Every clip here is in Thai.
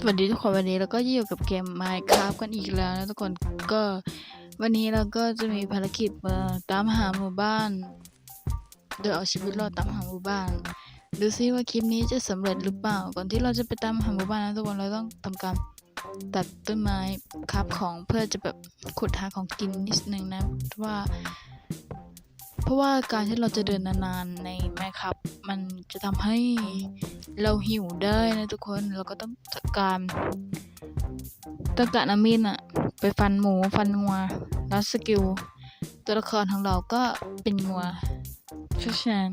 สวัสดีทุกคนวันนี้เราก็อยู่กับเกม Minecraft กันอีกแล้วนะทุกคนก็วันนี้เราก็จะมีภารกิจมาตามหาหมู่บ้าน โดยเอาชีวิตรอดตามหาหมู่บ้านดูซิว่าคลิปนี้จะสำเร็จหรือเปล่า ก่อนที่เราจะไปตามหาหมู่บ้านนะทุกคนเราต้องทำการตัดต้นไม้คาบของเพื่อจะแบบขุดหาของกินนิดนึงนะเพราะว่า เพราะว่าการที่เราจะเดินนานๆในแม่ครับ มันจะทำให้เราหิวได้นะทุกคนเราก็ต้องจัดการต้องการอามินอะไปฟันหมูฟันงัวแล้วสกิล ตัวละครของเราก็เป็นงัวเพราะฉะนั้น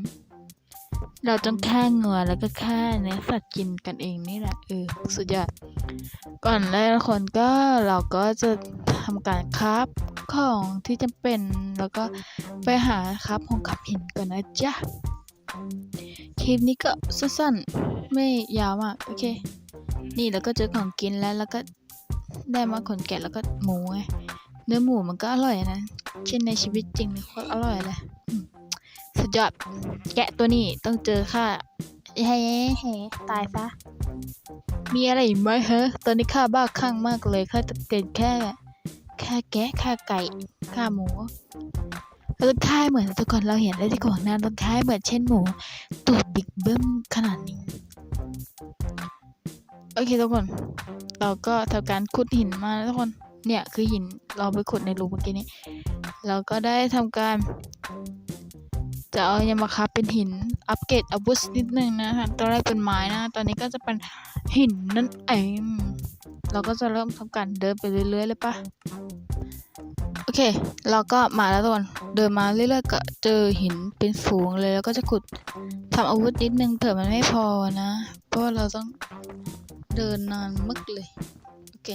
เราต้องแค่งัวแล้วก็แค่เนื้อสัตว์กินกันเองนี่แหละเออสุดยอดก่อนแรกทุกคนก็เราก็จะท ทำการคราฟของที่จำเป็นแล้วก็ไปหาครับของขับหินก่อนนะจ๊ะ คลิปนี้ก็สั้นๆ ไม่ยาวมาก โอเค นี่แล้วก็เจอของกินแล้วแล้วก็ได้มาขนแกะแล้วก็หมูไงเนื้อหมูมันก็อร่อยนะ เช่นในชีวิตจริงนี่โคตรอร่อยเลยสุดยอดแกะตัวนี้ต้องเจอค่าเฮ้เฮ้ตายซะ มีอะไรอีกไหมฮะ ตอนนี้ข้าบ้าคลั่งมากเลยข้าจะเกินแค่ แค่แกะค่าไก่ค่าหมูเราต้องค่ายเหมือนทุกคนเราเห็นได้ที่ของหน้าเราค่ายเหมือนเช่นหมูตัวบิ๊กเบิ้มขนาดนี้ โอเคทุกคน เราก็ทำการขุดหินมาแล้วทุกคน เนี่ยคือหินเราไปขุดในรูเมื่อกี้นี้ เราก็ได้ทำการ จะเอายามาคับเป็นหินอัปเกรดอาวุธนิดนึงนะคะตอนแรกเป็นไม้นะ ตอนนี้ก็จะเป็นหินนั่นเอง เราก็จะเริ่มทำการเดินไปเรื่อยๆเลยปะโอเค เราก็มาแล้วทุกคนเดินมาเรื่อยๆก็เจอหินเป็นฝูงเลยแล้วก็จะขุดทำอาวุธนิดนึงเผื่อมันไม่พอนะ เพราะว่าเราต้องเดินนานมึกเลย โอเค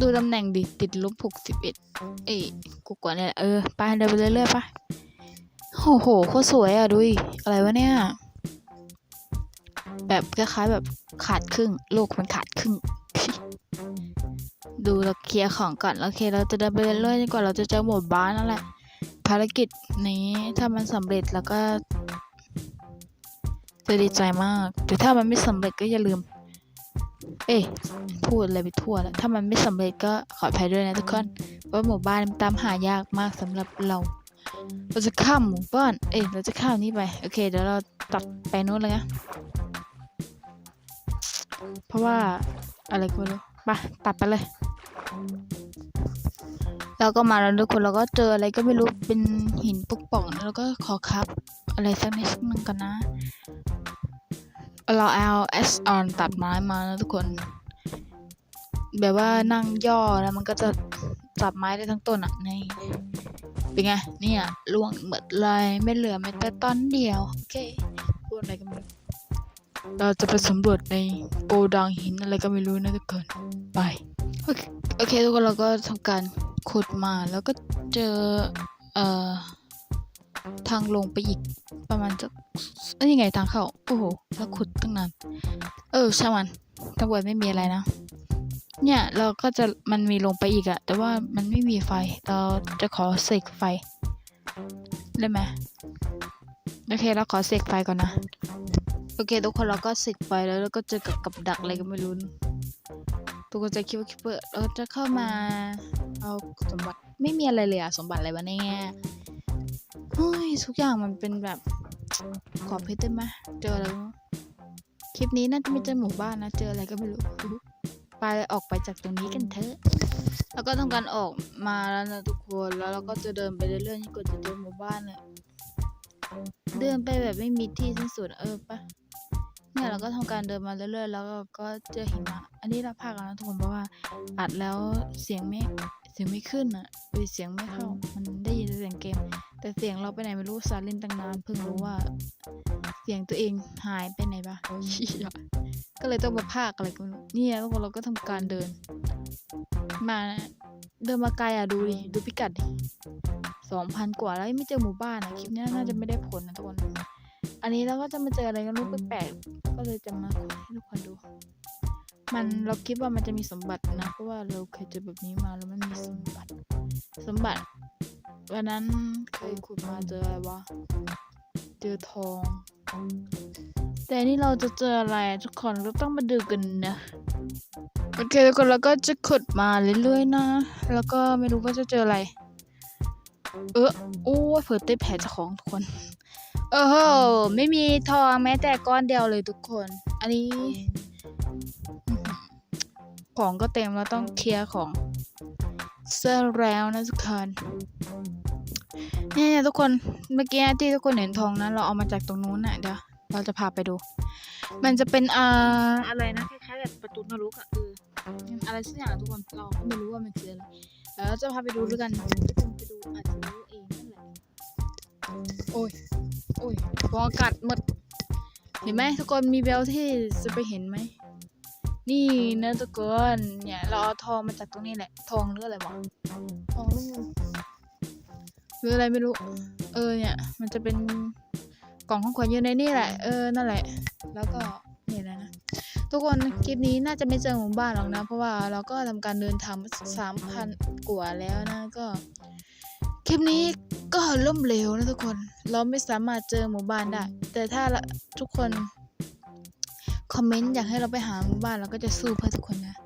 ดูตำแหน่งดิติดลบหกสิบเอ็ดเอ้ยกูกว่าเนี่ยแหละเออไปเดินไปเรื่อยๆปะโอ้โหโคตรสวยอะดูดิอะไรวะเนี่ย แบบคล้ายๆแบบขาดครึ่ง โลกมันขาดครึ่ง ดูเราเคลียร์ของก่อนโอเค เราจะเดินไปเรื่อยๆจนกว่าเราจะเจอหมู่บ้านนั่นแหละภารกิจนี้ถ้ามันสำเร็จแล้วก็จะดีใจมากแต่ถ้ามันไม่สำเร็จก็อย่าลืม เอ้ยพูดอะไรไปทั่วแล้ว ถ้ามันไม่สำเร็จก็ขออภัยด้วยนะทุกคนเพราะหมู่บ้านมันตามหายากมากสำหรับเรา เราจะข้ามหมู่บ้าน เอ้ยเราจะข้ามนี้ไป โอเค เดี๋ยวเราตัดไปนู้นเลยนะ เพราะว่าอะไรก็ไม่รู้ไปตัดไปเลยเราก็มาแล้วทุกคนเราก็เจออะไรก็ไม่รู้เป็นหินปุกป่องแล้วก็ขอครับ อะไรสักนิดนึงกันนะ เราเอาเอสออนตัดไม้มานะทุกคน แบบว่านั่งย่อแล้วมันก็จะตัดไม้ได้ทั้งต้นอะนี่เป็นไงเนี่ยล่วงหมดเลยไม่เหลือแม้แต่ต้นเดียว โอเคพูดอะไรกันไม่รู้ เราจะไปสำรวจในโกดังหินอะไรก็ไม่รู้นะทุกคนไปโอเคโอเคทุกคนเราก็ทำการขุดมาแล้วก็เจอเอ่อทางลงไปอีกประมาณจะเอ้ยยังไงทางเข้าโอ้โหแล้วขุดตั้งนานเออช่างมันทั้งหมดไม่มีอะไรนะ เนี่ยเราก็จะมันมีลงไปอีกอะแต่ว่ามันไม่มีไฟ เราจะขอเสกไฟได้ไหมโอเคเราขอเสกไฟก่อนนะ อเคทุกคนเราก็เสกไฟแล้วแล้วก็เจอกับกับดักอะไรก็ไม่รู้ทุกคนจะคิดว่าคิดว่าเราจะเข้ามาเอาสมบัติไม่มีอะไรเลยอะสมบัติอะไรวะเนี่ยเฮ้ยทุกอย่างมันเป็นแบบขอเพชรได้ไหมเจออะไรวคลิปนี้น่าจะไม่เจอหมู่บ้านนะ เจออะไรก็ไม่รู้ไปออกไปจากตรงนี้กันเถอะ แล้วก็ทำการออกมาแล้วนะทุกคนแล้วเราก็จะเดินไปเรื่อยๆจนกว่าจะเจอหมู่บ้านเลยเดินไปแบบไม่มีที่สิ้นสุดเออปะ เนี่ยเราก็ทำการเดินมาเรื่อยๆ แล้วก็ก็เจอหิมะ อันนี้เราพากกันนะทุกคนเพราะว่าอัดแล้วเสียงไม่เสียงไม่ขึ้นอะเอยเสียงไม่เข้า มันได้ยินแต่เสียงเกม แต่เสียงเราไปไหนไม่รู้ซาเล่นตั้งนานเพิ่งรู้ว่า เสียงตัวเองหายไปไหนปะเชี่ยก็เลยต้องมาพากอะไรกันเนี่ยทุกคนเราก็ทำการเดิน มาเดินมาไกลอะดูดิดูพิกัดดิสองพันกว่าแล้วยังไม่เจอหมู่บ้านอะคลิปเนี้ยน่าจะไม่ได้ผลนะทุกคน อันนี้เราก็จะมาเจออะไรกันรู้แปลกๆก็เลยจะมาให้ทุกคนดู มันเราคิดว่ามันจะมีสมบัตินะ เพราะว่าเราเคยเจอแบบนี้มาแล้วมันมีสมบัติ สมบัติ วันนั้นเคยขุดมาเจออะไรวะ เจอทองแแต่นี่เราจะเจออะไรอะทุกคนก็ต้องมาดูกันนะโอเคทุกคนเราก็จะขุดมาเรื่อยๆนะ แล้วก็ไม่รู้ว่าจะเจออะไร เออโอ้ยเผื่อเต้แผลเจ้าของทุกคน เออโห ไม่มีทองแม้แต่ก้อนเดียวเลยทุกคน อันนี้อื้อหือของก็เต็มแล้วต้องเคลียร์ของเสื้อแล้วนะทุกคนเนี่ยทุกคน เมื่อกี้ที่ทุกคนเห็นทองนะเราเอามาจากตรงนู้นน่ะเดี๋ยวเราจะพาไปดู มันจะเป็นอ่าอะไรนะคล้ายๆแบบประตูนรกอะเอออะไรสักอย่างทุกคนเราก็ไม่รู้ว่ามันคืออะไรแล้วเราจะพาไปดูด้วยกันทุกคนไปดูอาจจะรู้เองนั่นแหละโอ้ยโอ้ยฟองกัดหมด เห็นไหมทุกคนมีแววที่จะไปเห็นไหม นี่นะทุกคนเนี่ยเราเอาทองมาจากตรงนี้แหละ ทองหรืออะไรวะทองหรือหรืออะไรไม่รู้ เออเนี่ย มันจะเป็นกล่องของขวัญอยู่ในนี่แหละ เออนั่นแหละ แล้วก็นี่แหละนะ ทุกคนคลิปนี้น่าจะไม่เจอหมู่บ้านหรอกนะ เพราะว่าเราก็ทำการเดินทางมาสามพันกว่าแล้วนะก็ คลิปนี้ ก็ล่มเหลวนะทุกคน เราไม่สามารถเจอหมู่บ้านได้ แต่ถ้าทุกคนคอมเมนต์อยากให้เราไปหาหมู่บ้านเราก็จะสู้เพื่อทุกคนนะ